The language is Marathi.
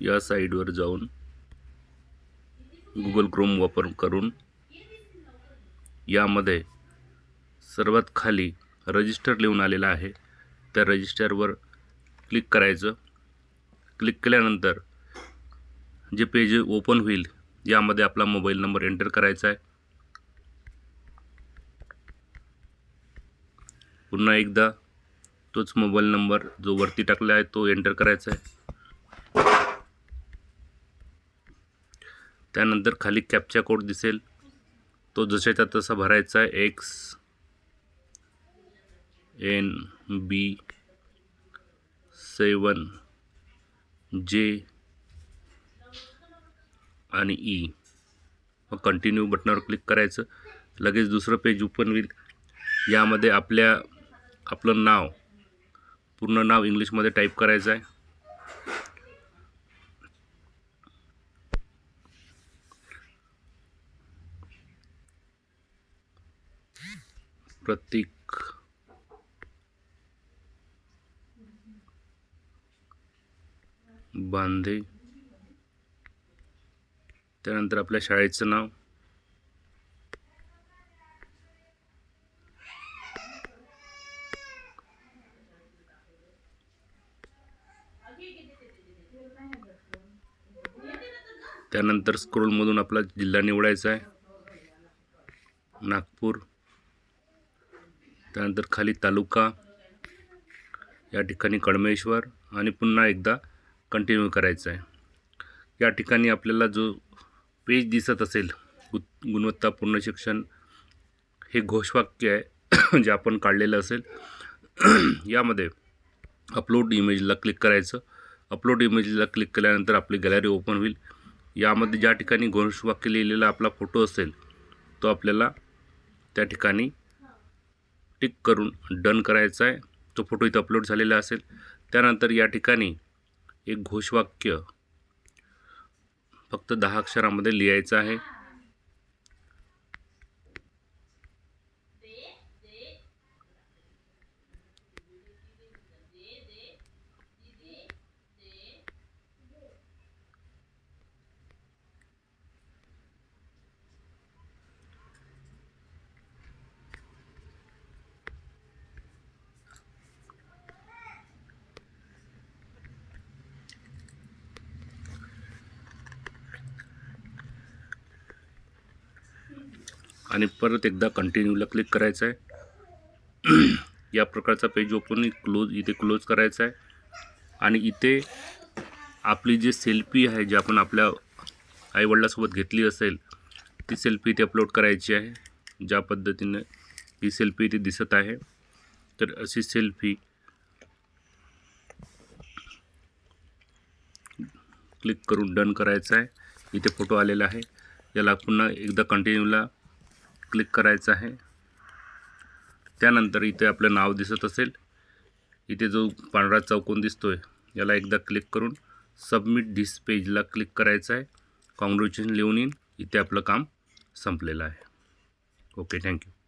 या साईडवर जाऊन गुगल क्रोम वापर करून यामध्ये सर्वात खाली रजिस्टर लिहून आलेला आहे. त्या रजिस्टरवर क्लिक करायचं. क्लिक केल्यानंतर जे पेज ओपन होईल यामध्ये आपला मोबाईल नंबर एंटर करायचा आहे. पुन्हा एकदा तोच मोबाईल नंबर जो वरती टाकला आहे तो एंटर करायचा आहे. त्यानंतर खाली कॅपचा कोड दिसेल. तो जशाचा तसा भरायचा आहे. एक्स एन बी सेवन जे आणि ई मग कंटिन्यू बटनावर क्लिक करायचं. लगेच दुसरं पेज ओपन होईल. यामध्ये आपल्या आपलं नाव पूर्ण नाव इंग्लिशमध्ये टाईप करायचं आहे. प्रतीक. बांधे. त्यानंतर आपल्या शाळेचं नाव. त्यानंतर स्क्रोलमधून आपला जिल्हा निवडायचा आहे. नागपूर. त्यानंतर खाली तालुका या ठिकाणी कडमेश्वर आणि पुन्हा एकदा कंटिन्यू करायचं आहे या ठिकाणी आपल्याला जो पेज दिसत असेल गु गुणवत्तापूर्ण शिक्षण हे घोषवाक्य आहे जे आपण काढलेलं असेल यामध्ये अपलोड इमेजला क्लिक करायचं. अपलोड इमेजला क्लिक केल्यानंतर आपली गॅलरी ओपन होईल. यामध्ये ज्या ठिकाणी घोषवाक्य लिहिलेला आपला फोटो असेल तो आपल्याला त्या ठिकाणी टिक करून डन करायचा आहे. तो फोटो इथं अपलोड झालेला असेल. त्यानंतर या ठिकाणी एक घोषवाक्य फक्त दहा अक्षरामध्ये लिहायचं आहे. आणि परत एकदा कंटिन्यूला क्लिक करायचं आहे. या प्रकारचा पेज ओपन क्लोज इथे क्लोज करायचा आहे. आणि इथे आपली जी सेल्फी आहे जी आपण आपल्या आईवडिलासोबत घेतली असेल ती सेल्फी इथे अपलोड करायची आहे. ज्या पद्धतीने ही सेल्फी इथे दिसत आहे. तर अशी सेल्फी क्लिक करून डन करायचं आहे. इथे फोटो आलेला आहे. याला पुन्हा एकदा कंटिन्यूला क्लिक करायचं आहे. त्यानंतर इथे आपलं नाव दिसत असेल. इथे जो पांढरा चौकोन दिसतो आहे याला एकदा क्लिक करून सबमिट धिस पेजला क्लिक करायचं आहे. कॉंग्रॅच्युलेशन लिहून येईन इथे आपलं काम संपलेलं आहे. Okay thank you